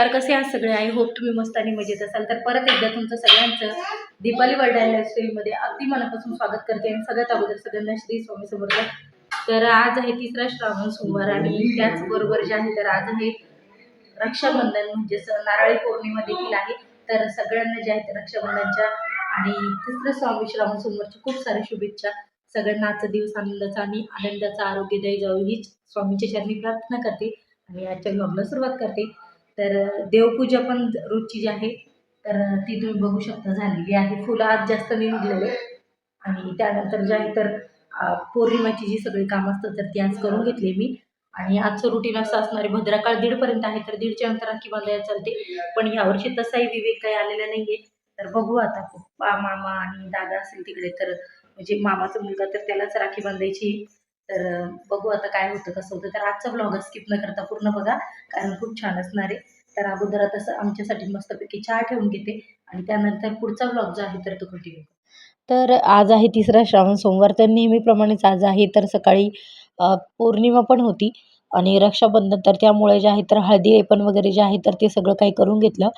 नमस्कार कसे आहात सगळे? आय होप तुम्ही मस्त आणि मजेत असाल. तर परत एकदा तुमचं सगळ्यांचं दीपाली वर्ल्ड लाईफस्टाईलमध्ये अगदी मनापासून स्वागत करते आणि सगळ्यात अगोदर सगळ्यांना श्री स्वामी समर्थ. तर आज आहे तिसरा श्रावण सोमवार आणि त्याचबरोबर जे आहे तर आज आहे रक्षाबंधन म्हणजेच नारळी पौर्णिमा देखील आहे. तर सगळ्यांना जे आहे ते रक्षाबंधनच्या आणि तिसरं स्वामी श्रावण सोमवारच्या खूप साऱ्या शुभेच्छा. सगळ्यांना आजचा दिवस आनंदाचा आणि आनंदाचा आरोग्यदायी जाऊ हीच स्वामींच्या चरणी प्रार्थना करते. आणि आजच्या ब्लॉगला सुरुवात करते. तर देवपूजा पण रोजची जी आहे तर ती तुम्ही बघू शकता झालेली आहे. फुलं आज जास्त निघलेले. आणि त्यानंतर जे आहे तर पौर्णिमाची जी सगळी कामं असतात तर ती आज करून घेतली मी. आणि आजचं रुटीन असं असणारे भद्राकाळ दीडपर्यंत आहे तर दीडच्या नंतर राखी बांधायला चालते. पण यावर्षी तसाही विवेक काही आलेला नाही आहे तर बघू आता पप्पा मामा आणि दादा असेल तिकडे तर म्हणजे मामाचा मुलगा तर त्यालाच राखी बांधायची तर बघू आता काय होतं कसं होतं. तर आजचा ब्लॉग स्किप न करता पूर्ण बघा कारण खूप छान असणार आहे. तर अगोदर आता आमच्यासाठी मस्तपैकी चहा ठेवून घेते आणि त्यानंतर पुढचा ब्लॉग जो आहे तर तो कंटिन्यू तर आज आहे तिसरा श्रावण. सोमवार तर नेहमीप्रमाणेच आज आहे. तर सकाळी पौर्णिमा पण होती. आणि रक्षाबंधन तर त्यामुळे जे आहे तर हळदी लेपन वगैरे जे आहे तर ते सगळं काही करून घेतलं.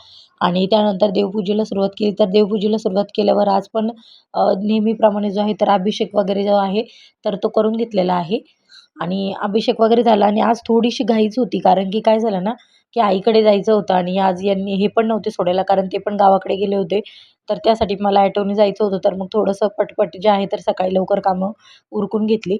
आणि त्यानंतर देवपूजेला सुरुवात केली. तर देवपूजेला सुरुवात केल्यावर आज पण नेहमीप्रमाणे जो आहे तर अभिषेक वगैरे जो आहे तर तो करून घेतलेला आहे. आणि अभिषेक वगैरे झाला आणि आज थोडीशी घाईच होती. कारण की काय झालं ना की आईकडे जायचं होतं आणि आज यांनी हे पण नव्हते सोडायला. कारण ते पण गावाकडे गेले होते. तर त्यासाठी मला ॲटोने जायचं होतं. तर मग थोडंसं पटपट जे आहे तर सकाळी लवकर कामं उरकून घेतली.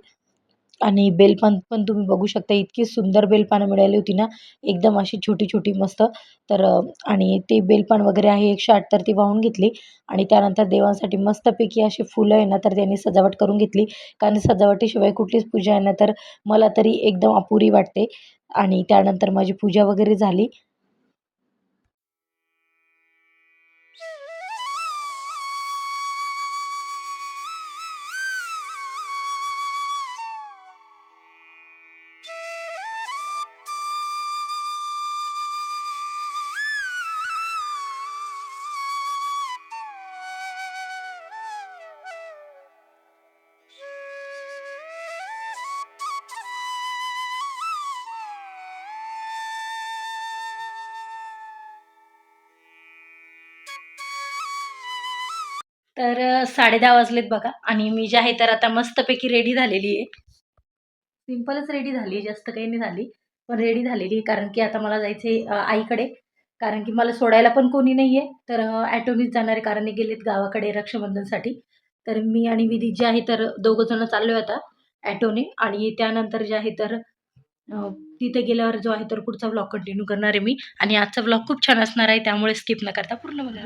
आणि बेलपान पण तुम्ही बघू शकता इतकी सुंदर बेलपानं मिळाली होती ना एकदम अशी छोटी छोटी मस्त. तर आणि ते बेलपान वगैरे आहे एकशे आठ तर ती वाहून घेतली. आणि त्यानंतर देवांसाठी मस्तपैकी अशी फुलं आहे ना तर त्यांनी सजावट करून घेतली. कारण सजावटीशिवाय कुठलीच पूजा आहे ना तर मला तरी एकदम अपुरी वाटते. आणि त्यानंतर माझी पूजा वगैरे झाली. तर अ, साडेदहा वाजलेत बघा. आणि मी जे आहे तर आता मस्तपैकी रेडी झालेली आहे. सिम्पलच रेडी झाली आहे जास्त काही नाही झाली. पण रेडी झालेली आहे कारण की आता मला जायचं आहे आईकडे. कारण की मला सोडायला पण कोणी नाही आहे तर ॲटोनीच जाणारे कारण गेलेत गावाकडे रक्षाबंधनसाठी. तर मी आणि विधी जे आहे तर दोघंजणं चाललो आहे आता ॲटोने. आणि त्यानंतर जे आहे तर तिथे गेल्यावर जो आहे तर पुढचा ब्लॉग कंटिन्यू करणार आहे मी. आणि आजचा ब्लॉग खूप छान असणार आहे त्यामुळे स्किप न करता पूर्ण बघा.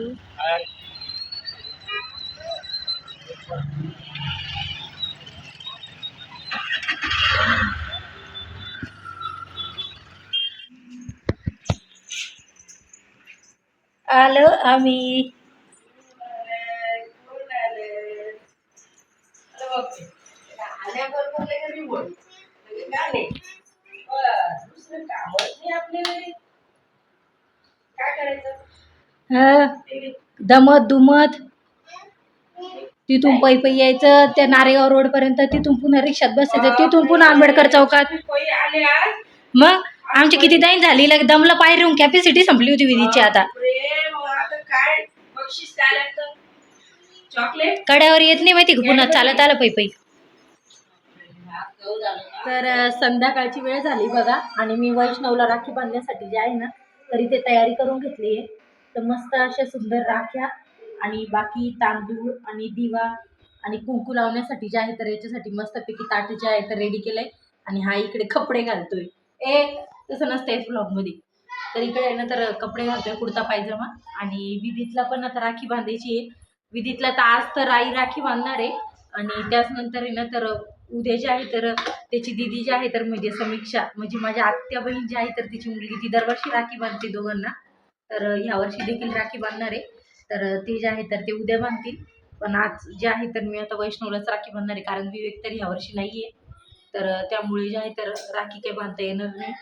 आलो आम्ही. दमत दुमत. तिथून पै पै यायचं त्या नारेगाव रोड पर्यंत तिथून पुन्हा रिक्षात बसायचं तिथून पुन्हा आंबेडकर चौकात. मग आमची किती दाईन झाली? दमलं दमला कॅपॅसिटी संपली होती विधीची आता. चॉकलेट? कड्यावर येत नाही माहिती का पुन्हा? चालत आलं पै पै. तर अ, संध्याकाळची वेळ झाली बघा. आणि मी वैष्णवला राखी बांधण्यासाठी जे आहे ना तर इथे तयारी करून घेतली आहे. तर मस्त अशा सुंदर राख्या आणि बाकी तांदूळ आणि दिवा आणि कुंकू लावण्यासाठी जे आहे तर याच्यासाठी मस्तपैकी ताट जे आहे तर रेडी केलंय. आणि हा इकडे कपडे घालतोय. ए तसं नसतंय ब्लॉगमध्ये तर इकडे आहे ना तर कपडे घालतोय कुर्ता पायजमा. आणि विधीतला पण आता राखी बांधायची आहे. विधीतला तर आज तर आई राखी बांधणार आहे. आणि त्याच नंतर आहे ना तर उद्या जे आहे तर त्याची दिदी जी आहे तर म्हणजे समीक्षा म्हणजे माझ्या आत्या बहीण जी आहे तर तिची मुलगी ती दरवर्षी राखी बांधते दोघांना. तर ह्यावर्षी देखील राखी बांधणार आहे. तर ते जे आहे तर ते उद्या बांधतील. पण आज जे आहे तर मी आता वैष्णवलाच राखी बांधणार आहे कारण विवेक तर ह्यावर्षी नाही आहे तर त्यामुळे जे आहे तर राखी काही बांधता येणार नाही.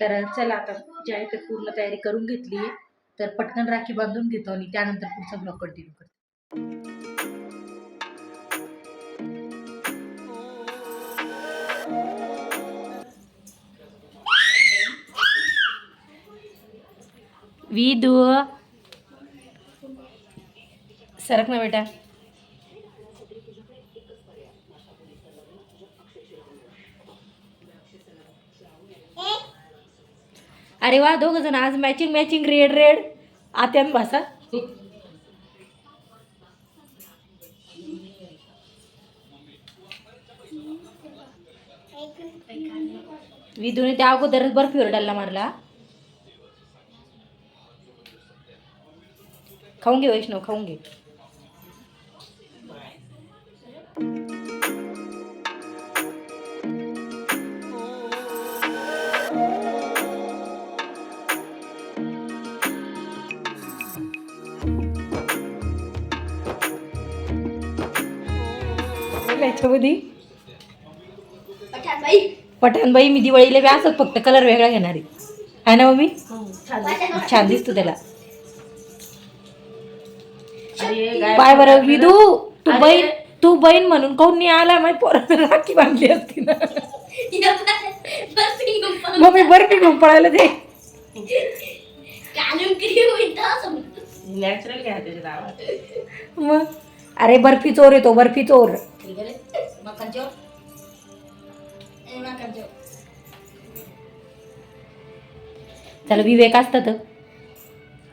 तर चला आता जे आहे तर पूर्ण तयारी करून घेतली तर पटकन राखी बांधून घेतो आणि त्यानंतर पुढचा ब्लॉग कंटिन्यू करतो. विदू. सरक ना बेटा. अरे वा दोघं जण आज मॅचिंग मॅचिंग रेड रेड आत्यान भासा. विदूने त्या अगोदरच बर्फीवर ओरडायला मारला. खाऊन घे वैष्णव खाऊन घे. याच्यामध्ये? पठाणबाई. मी दिवाळीला बी असंच फक्त कलर वेगळा घेणार आहे. आहे ना मम्मी? छान दिसतो. त्याला. पाय बरं विदू तू बहीण तू बहीण म्हणून कोण नाही आला माही पोराला राखी बांधली असती ना. मग मी बर्फी घेऊन पळायला गावात मग? अरे बर्फी चोर येतो बर्फी चोर. त्याला विवेक असतात.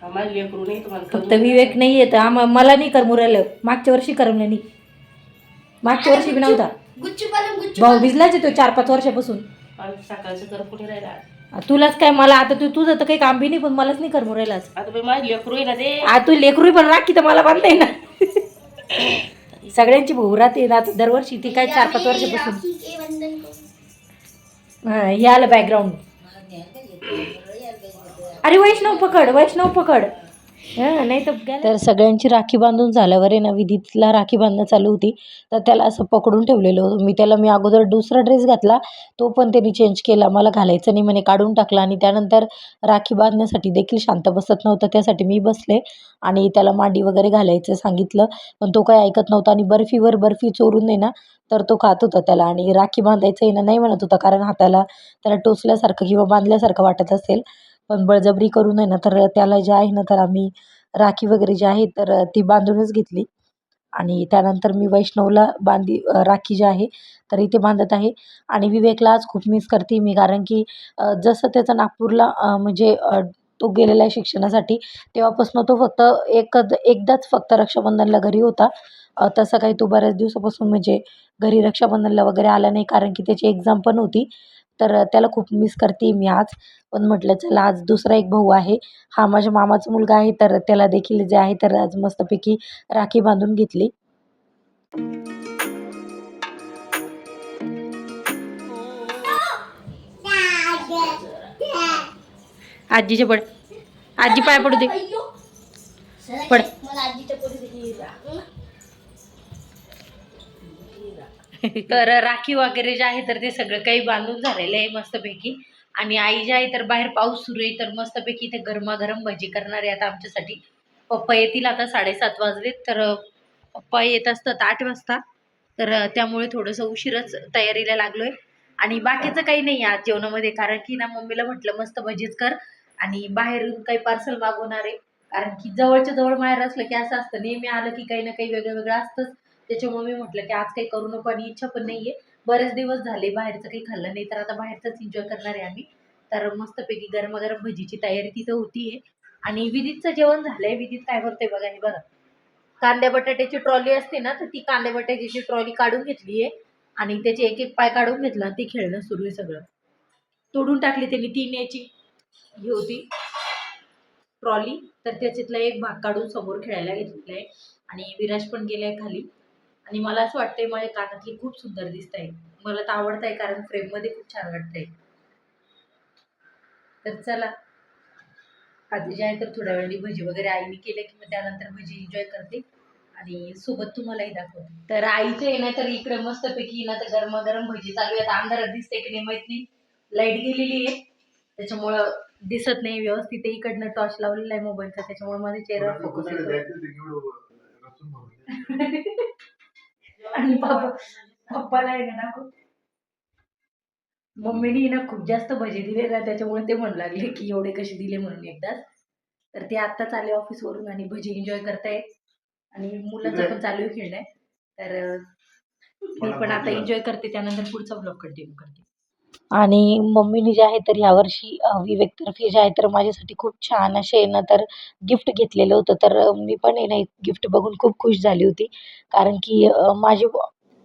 आम्हाला लेकरू नाही तुम्हाला फक्त विवेक नाही येत आम्हा मला नाही करमू राहिलं. मागच्या वर्षी करमलं नाही. मागच्या वर्षी बी नव्हता. भाऊ भिजलाच येतो चार पाच वर्षापासून. आम्ही सकाळचं कर कुठे राहिला आ, तुलाच काय मला आता तू तुझं तर काही काम बी नाही पण मलाच नाही करमू राहिलं आज. आता बाई माझी लेकरू आहे ना ते. आ तू लेकरू पण राखी तर मला बांधताय ना सगळ्यांची ना आता दरवर्षी ती काय चार पाच वर्षापासून. हा आलं बॅकग्राऊंड अरे वैष्णव पकड वैष्णव पकड. नाही तर सगळ्यांची राखी बांधून झाल्यावर आहे ना विधीतला राखी बांधणं चालू होती. तर त्याला असं पकडून ठेवलेलं होतं. मी त्याला मी अगोदर दुसरा ड्रेस घातला. तो पण त्यांनी चेंज केला. मला घालायचं नाही म्हणे काढून टाकला. आणि त्यानंतर राखी बांधण्यासाठी देखील शांत बसत नव्हतं. त्यासाठी मी बसले आणि त्याला मांडी वगैरे घालायचं सांगितलं. पण तो काही ऐकत नव्हता आणि बर्फीवर बर्फी चोरून आहे ना तर तो खात होता त्याला. आणि राखी बांधायचं आहे ना नाही म्हणत होता. कारण हाताला त्याला टोचल्यासारखं किंवा बांधल्यासारखं वाटत असेल. पण बळजबरी करून आहे ना. तर त्याला जे आहे ना तर आम्ही राखी वगैरे जी आहे तर ती बांधूनच घेतली. आणि त्यानंतर मी वैष्णवला बांधी राखी जी आहे तर इथे बांधत आहे. आणि विवेकला आज खूप मिस करते मी कारण की जसं त्याचं नागपूरला म्हणजे तो गेलेला आहे शिक्षणासाठी तेव्हापासून तो फक्त एकच एकदाच फक्त रक्षाबंधनला घरी होता. तसं काही तो बऱ्याच दिवसापासून म्हणजे घरी रक्षाबंधनला वगैरे आला नाही कारण की त्याची एक्झाम पण होती. तर त्याला खूप मिस करते मी आज. पण म्हटलं चला आज दुसरा एक भाऊ आहे. हा माझ्या मामाचा मुलगा आहे तर त्याला देखील जे आहे तर आज मस्तपैकी राखी बांधून घेतली. आजीचे पड. आजी पाय पडू दे. पड. तर राखी वगैरे जे आहे तर ते सगळं काही बांधून झालेलं आहे मस्तपैकी. आणि आई जे आहे तर बाहेर पाऊस सुरू आहे तर मस्तपैकी इथे गरमागरम भजी करणार आहे आता आमच्यासाठी. पप्पा येतील आता साडेसात वाजले तर पप्पा येत असतात आठ वाजता. तर त्यामुळे थोडंसं उशीरच तयारीला लागलोय. आणि बाकीचं काही नाही आज जेवणामध्ये कारण की ना मम्मीला म्हटलं मस्त भजीच कर. आणि बाहेरून काही पार्सल मागवणार आहे. कारण की जवळच्या जवळ बाहेर असलं की असं असतं नेहमी आलं की काही ना काही वेगळं वेगळं असतंच. त्याच्यामुळे मी म्हटलं की आज काही करू नको आणि इच्छा पण नाहीये. बरेच दिवस झाले बाहेरचं काही खाल्लं नाही तर आता बाहेरचंच एन्जॉय करणार आहे आम्ही. तर मस्तपैकी गरमागरम भजीची तयारी तिथं होतीये. आणि विधीतचं जेवण झालंय. विधीत काय करते बघा हे बघा. कांद्या बटाट्याची ट्रॉली असते ना तर ती कांद्या बटाट्याची ट्रॉली काढून घेतली आहे आणि त्याचे एक एक पाय काढून घेतला ते खेळणं सुरू आहे सगळं. तोडून टाकली त्यांनी तीन याची. ही होती ट्रॉली. तर त्याच्यातला एक भाग काढून समोर खेळायला घेतलेला आहे आणि विराज पण गेलाय खाली. आणि मला असं वाटतंय माझ्या कानातली खूप सुंदर दिसत आहे मला तर आवडत आहे कारण फ्रेममध्ये खूप छान वाटतंय. तर चला. आधी जे आहे तर थोड्या वेळाने भजी वगैरे आईने केले की मग त्यानंतर भजी एन्जॉय करते. आणि सोबत तुम्हालाही दाखवते. तर आईचं आहे ना तर इकडे मस्तपैकी ना तर गरमागरम भजी चालू आहे. आता अंधारात दिसते की नाही माहीत नाही. लाइट गेलेली आहे. त्याच्यामुळं दिसत नाही व्यवस्थित आहे. इकडनं टॉर्च लावलेला आहे मोबाईलचा त्याच्यामुळे माझ्या चेहऱ्यावर फोकस आणि पप्पा पप्पाला आहे ना दाखव मम्मीने ना खूप जास्त भजे दिले ना त्याच्यामुळे ते म्हणू लागले की एवढे कसे दिले म्हणून एकदाच तर ते आत्ताच आले ऑफिसवरून आणि भजी एन्जॉय करताय आणि मुलांचं पण चालू आहे खेळणं. तर मी पण आता एन्जॉय करते त्यानंतर पुढचा ब्लॉग कंटिन्यू करते. आणि मम्मीने जे आहे तर यावर्षी विवेकतर्फे जे आहे तर माझ्यासाठी खूप छान असे ना तर गिफ्ट घेतलेलं होतं. तर मी पण आहे ना गिफ्ट बघून खूप खुश झाली होती. कारण की माझे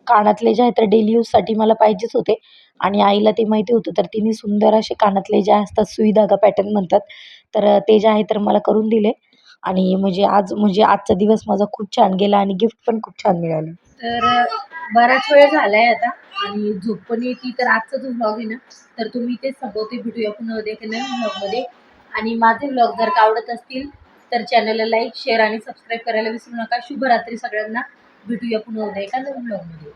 कानातले जे आहे तर डेली यूजसाठी मला पाहिजेच होते. आणि आईला ते माहिती होतं तर तिने सुंदर असे कानातले जे असतात सुई धागा पॅटर्न म्हणतात. तर ते जे आहे तर मला करून दिले. आणि म्हणजे आज म्हणजे आजचा दिवस माझा खूप छान गेला आणि गिफ्ट पण खूप छान मिळालं. तर बराच वेळ झालाय आता आणि झोप पण येते तर आजचा जो व्लॉग आहे ना तर तुम्ही ते संपवते भेटूया पुन्हा उद्या एका नवीन व्लॉगमध्ये आणि माझे व्लॉग जर का आवडत असतील तर चॅनलला लाईक शेअर आणि सबस्क्राईब करायला विसरू नका. शुभरात्री सगळ्यांना. भेटूया पुन्हा उद्या एका नवीन व्लॉगमध्ये